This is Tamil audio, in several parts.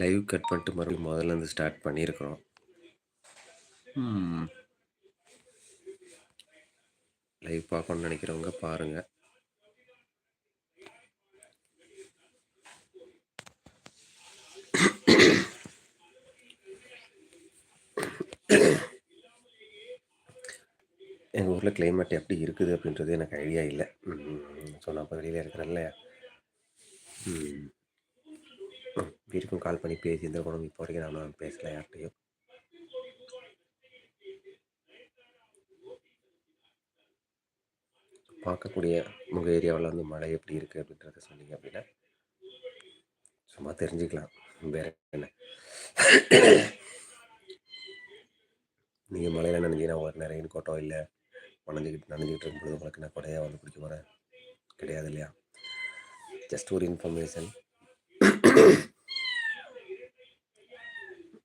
லைவ் கட் பண்ணிட்டு மறுபடியும் முதல்லேருந்து ஸ்டார்ட் பண்ணியிருக்கிறோம். லைவ் பார்க்கணும்னு நினைக்கிறவங்க பாருங்கள் எங்கள் ஊரில் கிளைமேட் எப்படி இருக்குது அப்படின்றது எனக்கு ஐடியா இல்லை. ஸோ நான் இப்போ வெளியில் இருக்கிறேன்ல பேருக்கும் கால் பண்ணி பேசியிருந்திருக்கணும் இப்போ வரைக்கும் நான் பேசல யார்கிட்டையும். பார்க்கக்கூடிய உங்கள் ஏரியாவில் வந்து மழை எப்படி இருக்குது அப்படின்றத சொன்னீங்க அப்படின்னா சும்மா தெரிஞ்சுக்கலாம். வேற என்ன? நீங்கள் மழையில் நினைஞ்சீங்கன்னா உங்களுக்கு நிறைய கோட்டம் இல்லை நனைஞ்சிக்கிட்டு நனைஞ்சிக்கிட்டு இருக்கும்போது உங்களுக்கு நான் கொடையாக வந்து பிடிக்க போகிறேன் கிடையாது இல்லையா? ஜஸ்ட் ஒரு இன்ஃபர்மேஷன்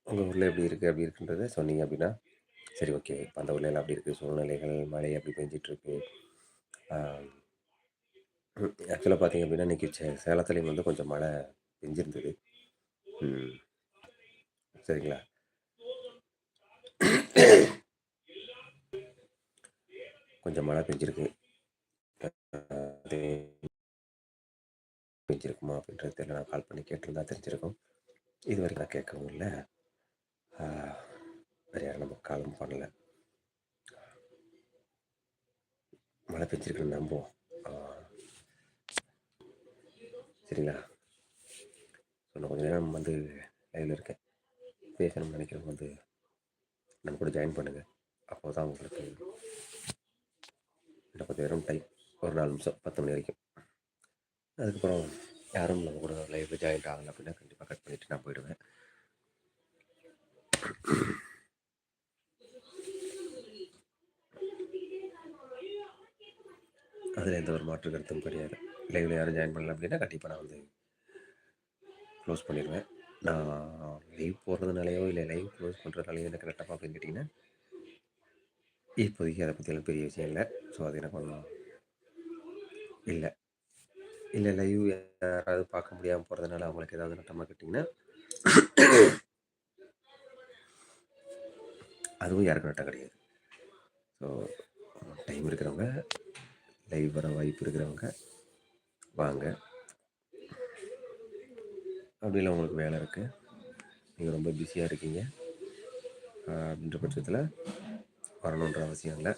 உங்கள் ஊரில் எப்படி இருக்குது அப்படி இருக்குன்றத சொன்னீங்க அப்படின்னா சரி ஓகே. இப்போ அந்த ஊரில் அப்படி இருக்குது சூழ்நிலைகள் மழை அப்படி பெஞ்சிட்ருக்கு ஆக்சுவலாக பார்த்தீங்க அப்படின்னா இன்றைக்கி சே சேலத்துலேயும் வந்து கொஞ்சம் மழை பெஞ்சிருந்தது. சரிங்களா? கொஞ்சம் மழை பெஞ்சிருக்கு. அது பெஞ்சிருக்குமா அப்படின்றது தெரியல. நான் கால் பண்ணி கேட்டிருந்தா தெரிஞ்சிருக்கும். இது வரைக்கும் நான் கேட்கவும் இல்லை. வேறு யாரும் நம்ம காலம் பண்ணல மழை பெஞ்சிருக்குன்னு நம்புவோம் சரிங்களா ஸோ நான் கொஞ்சம் நேரம் வந்து லைவில் இருக்கேன் பேசணும்னு நினைக்கிறவங்க வந்து நம்ம கூட ஜாயின் பண்ணுங்கள் அப்போ தான் உங்களுக்கு இன்னும் கொஞ்சம் நேரம் டைம் ஒரு நாலு நிமிஷம் பத்து மணி வரைக்கும் அதுக்கப்புறம் யாரும் நம்ம கூட லைவில் ஜாயின் ஆகலை அப்படின்னா கண்டிப்பாக கட் பண்ணிவிட்டு நான் போயிடுவேன் அதில் எந்த ஒரு மாற்று கருத்தும் கிடையாது. லைவில் யாரும் ஜாயின் பண்ணல அப்படின்னா கண்டிப்பாக நான் வந்து க்ளோஸ் பண்ணிடுவேன் நான் லைவ் போடுறதுனாலையோ இல்லை லைவ் க்ளோஸ் பண்ணுறதுனாலையோ எனக்கு கரெக்டாக அப்படின்னு கேட்டிங்கன்னா இப்போதைக்கு அதை பற்றியெல்லாம் பெரிய விஷயம் இல்லை. ஸோ அது எனக்கு ஒன்றும் இல்லை. இல்லை லைவ் யாராவது பார்க்க முடியாமல் போகிறதுனால அவங்களுக்கு ஏதாவது நட்டமாக கேட்டிங்கன்னா அதுவும் யாருக்கும் நட்டம் கிடையாது. ஸோ டைம் இருக்கிறவங்க லைவ் வர வாய்ப்பு இருக்கிறவங்க வாங்க. அப்படி இல்லை உங்களுக்கு வேலை இருக்குது நீங்கள் ரொம்ப பிஸியாக இருக்கீங்க. அப்படின்ற பட்சத்தில் வரணுன்ற அவசியம் இல்லை.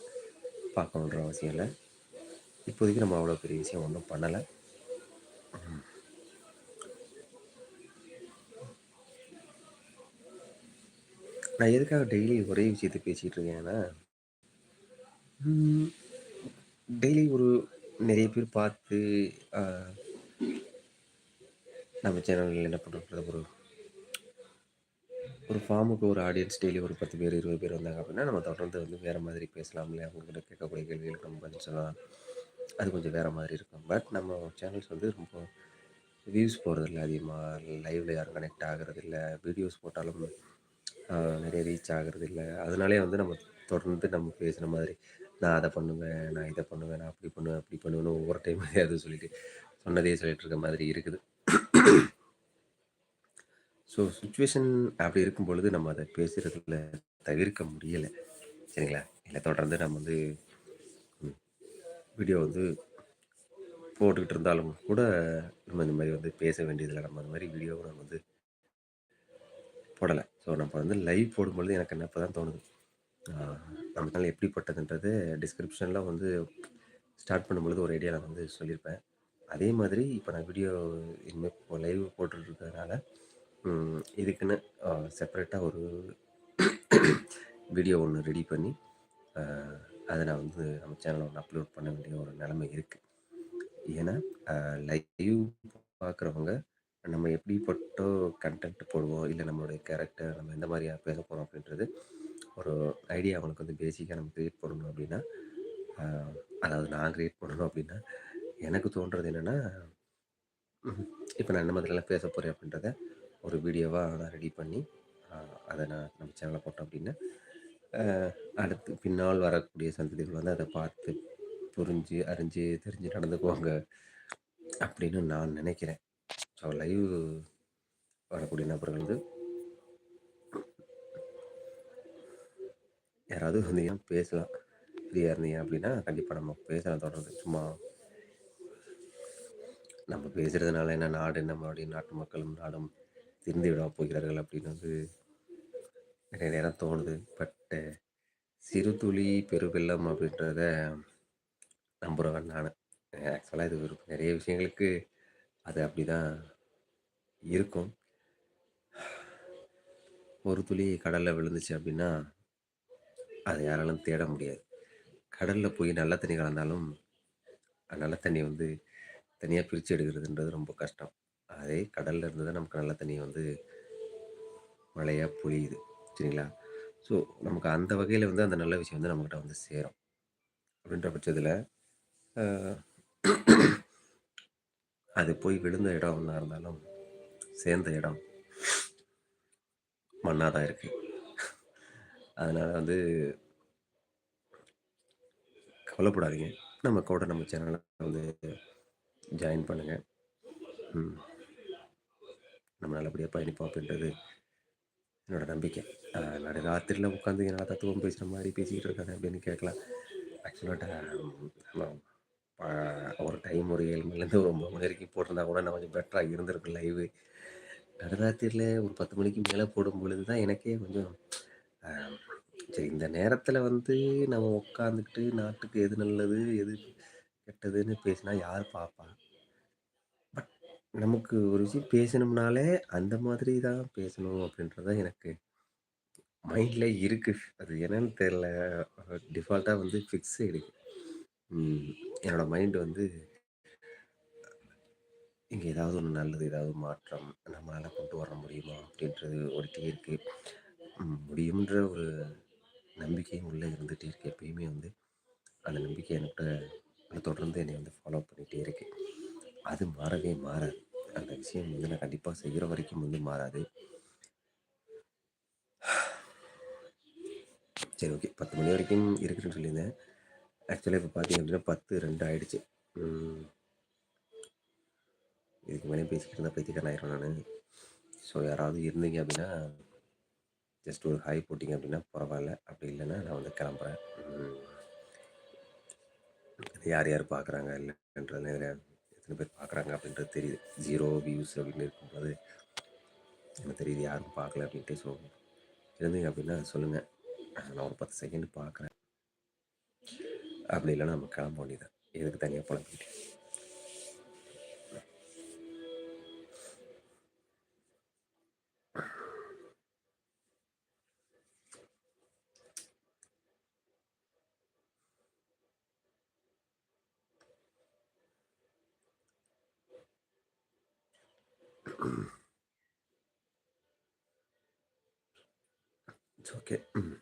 பார்க்கணுன்ற அவசியம் இல்லை. இப்போதைக்கு நம்ம அவ்வளோ பெரிய விஷயம் ஒன்றும் பண்ணலை. நான் எதுக்காக டெய்லி ஒரே விஷயத்தை பேசிகிட்டு இருக்கேன்னா டெய்லி ஒரு நிறைய பேர் பார்த்து நம்ம சேனலில் என்ன பண்ணுறது ஒரு ஒரு ஃபார்முக்கு ஒரு ஆடியன்ஸ் டெய்லி ஒரு பத்து பேர் இருபது பேர் வந்தாங்க அப்படின்னா நம்ம தொடர்ந்து வந்து வேறு மாதிரி பேசலாம்ல அவங்ககிட்ட கேட்கக்கூடிய கேள்விகளுக்கு நம்ம பதில் சொல்லலாம். அது கொஞ்சம் வேறு மாதிரி இருக்கும். பட் நம்ம சேனல்ஸ் வந்து ரொம்ப வியூஸ் போகிறதில்ல அதிகமாக லைவில் யாரும் கனெக்ட் ஆகிறது இல்லை வீடியோஸ் போட்டாலும் நிறைய ரீச் ஆகிறது இல்லை. அதனாலே வந்து நம்ம தொடர்ந்து நம்ம பேசுகிற மாதிரி நான் அதை பண்ணுவேன் நான் இதை பண்ணுவேன் நான் அப்படி பண்ணுவேன் அப்படி பண்ணுவேன்னு ஒவ்வொரு டைம் அது சொல்லிட்டு சொன்னதே சொல்லிட்டு இருக்க மாதிரி இருக்குது. ஸோ சுச்சுவேஷன் அப்படி இருக்கும் பொழுது நம்ம அதை பேசுகிறதுல தவிர்க்க முடியலை. சரிங்களா? இல்லை தொடர்ந்து நம்ம வந்து வீடியோ வந்து போட்டுக்கிட்டு இருந்தாலும் கூட நம்ம இந்த மாதிரி வந்து பேச வேண்டியதில்லை. நம்ம அந்த மாதிரி வீடியோவை நம்ம வந்து போடலை. ஸோ நம்ம வந்து லைவ் போடும்பொழுது எனக்கு என்ன இப்போ தான் தோணுது. நம்ம சேனல் எப்படிப்பட்டதுன்றது டிஸ்கிரிப்ஷனில் வந்து ஸ்டார்ட் பண்ணும்பொழுது ஒரு ஐடியா நான் வந்து சொல்லியிருப்பேன். அதே மாதிரி இப்போ நான் வீடியோ இனிமேல் இப்போ லைவ் போட்டுருக்கிறதுனால இதுக்குன்னு செப்பரேட்டாக ஒரு வீடியோ ஒன்று ரெடி பண்ணி அதை நான் வந்து நம்ம சேனலில் ஒன்று அப்லோட் பண்ண வேண்டிய ஒரு நிலைமை இருக்குது ஏன்னா லைவ் பார்க்குறவங்க நம்ம எப்படிப்பட்ட கண்டென்ட் போடுவோம்? இல்லை நம்மளுடைய கேரக்டர் நம்ம எந்த மாதிரியாக பேச போகிறோம் அப்படின்றது ஒரு ஐடியா அவனுக்கு வந்து பேசிக்காக நம்ம க்ரியேட் பண்ணணும் அப்படின்னா அதாவது நான் க்ரியேட் பண்ணணும் அப்படின்னா எனக்கு தோன்றது என்னென்னா இப்போ நான் என்ன மாதிரிலாம் பேச போகிறேன் அப்படின்றத ஒரு வீடியோவாக நான் ரெடி பண்ணி அதை நான் நம்ம சேனலில் போட்டோம் அப்படின்னா அடுத்து பின்னால் வரக்கூடிய சந்ததிகள் வந்து அதை பார்த்து புரிஞ்சு அறிஞ்சு தெரிஞ்சு நடந்துக்குவாங்க அப்படின்னு நான் நினைக்கிறேன். ஸோ லைவ் வரக்கூடிய நபர்கள் வந்து யாராவது வந்தீங்கன்னா பேசலாம் ஃப்ரீயாக இருந்தீங்க அப்படின்னா கண்டிப்பாக நம்ம பேசலாம் தொடர்ந்து. சும்மா நம்ம பேசுகிறதுனால என்ன நாடு நம்மளுடைய நாட்டு மக்களும் நாடும் திருந்தி விட போகிறார்கள் அப்படின்னு வந்து நிறைய நேரம் தோணுது. பட்டு சிறு துளி பெருவெள்ளம் அப்படின்றத நம்புகிறவன் நான். ஆக்சுவலாக இது ஒரு நிறைய விஷயங்களுக்கு அது அப்படி தான் இருக்கும். ஒரு துளி கடலில் விழுந்துச்சு அப்படின்னா அதை யாராலும் தேட முடியாது. கடலில் போய் நல்ல தண்ணி கலந்தாலும் நல்ல தண்ணி வந்து தனியாக பிரித்து எடுக்கிறதுன்றது ரொம்ப கஷ்டம். அதே கடலில் இருந்து தான் நமக்கு நல்ல தண்ணி வந்து மழையாக பொழியுது. சரிங்களா? ஸோ நமக்கு அந்த வகையில் வந்து அந்த நல்ல விஷயம் வந்து நம்மக்கிட்ட வந்து சேரும். அப்படின்ற பட்சத்தில் அது போய் விழுந்த இடம் ஒன்றா இருந்தாலும் சேர்ந்த இடம் மண்ணாக தான் இருக்குது அதனால் வந்து கவலைப்படாதீங்க. நம்ம கூட நம்ம சேனலை வந்து ஜாயின் பண்ணுங்கள் நம்ம நல்லபடியாக பயணிப்போம் அப்படின்றது என்னோட நம்பிக்கை. நடு ராத்திரியில் உட்காந்து என்னால் தத்துவம் பேசுகிற மாதிரி பேசிக்கிட்டு இருக்காங்க அப்படின்னு கேட்கலாம். ஆக்சுவலாக ஒரு டைம் ஒரு ஏழு மணிலேருந்து ஒரு ஒம்பது மணி வரைக்கும் போட்டிருந்தா கூட நான் கொஞ்சம் பெட்டராக இருந்திருக்கும் லைவு நடுராத்திரியில் ஒரு பத்து மணிக்கு மேலே போடும் பொழுது தான் எனக்கே கொஞ்சம் சரி இந்த நேரத்தில் வந்து நம்ம உட்காந்துக்கிட்டு நாட்டுக்கு எது நல்லது எது கெட்டதுன்னு பேசினா யார் பார்ப்பா? பட் நமக்கு ஒரு விஷயம் பேசணும்னாலே அந்த மாதிரி தான் பேசணும் அப்படின்றது எனக்கு மைண்டில் இருக்குது அது என்னன்னு தெரில டிஃபால்ட்டாக வந்து ஃபிக்ஸ் ஆகிடுது என்னோடய மைண்டு வந்து இங்கே ஏதாவது ஒன்று நல்லது ஏதாவது மாற்றம் நம்மளால் கொண்டு வர முடியுமா? அப்படின்றது ஓடிட்டே இருக்குது முடியுன்ற ஒரு நம்பிக்கையும் உள்ளே இருந்துகிட்டே இருக்குது எப்பயுமே வந்து அந்த நம்பிக்கை என்கிட்ட தொடர்ந்து என்னை வந்து ஃபாலோ பண்ணிகிட்டே இருக்கு. அது மாறவே மாறாது. அந்த விஷயம் வந்து நான் கண்டிப்பாக செய்கிற வரைக்கும் வந்து மாறாது. சரி ஓகே. பத்து மணி வரைக்கும் இருக்குன்னு சொல்லியிருந்தேன். ஆக்சுவலாக இப்போ பார்த்தீங்க அப்படின்னா பத்து ரெண்டு ஆகிடுச்சு இதுக்கு மேலே பேசிக்கிட்டு இருந்தால் பைத்தியக்காரன் ஆயிரும் நான். ஸோ யாராவது இருந்தீங்க அப்படின்னா ஜஸ்ட் ஒரு ஹாய் போட்டிங்க அப்படின்னா பரவாயில்ல. அப்படி இல்லைன்னா நான் வந்து கிளம்புறேன். யார் யார் பார்க்குறாங்க இல்லைன்றது எத்தனை பேர் பார்க்குறாங்க அப்படின்றது தெரியுது. ஜீரோ வியூஸ் அப்படின்னு இருக்கும்போது எனக்கு தெரியுது யாரும் பார்க்கல அப்படின்ட்டு. ஸோ இருந்தீங்க அப்படின்னா சொல்லுங்கள் நான் ஒரு பத்து செகண்ட் பார்க்குறேன் அப்படி இல்லைன்னா நம்ம கிளம்ப வேண்டியதான் எதுக்கு தனியாக புலம்பிக்கிட்டு இட்ஸ் ஓகே நன்றி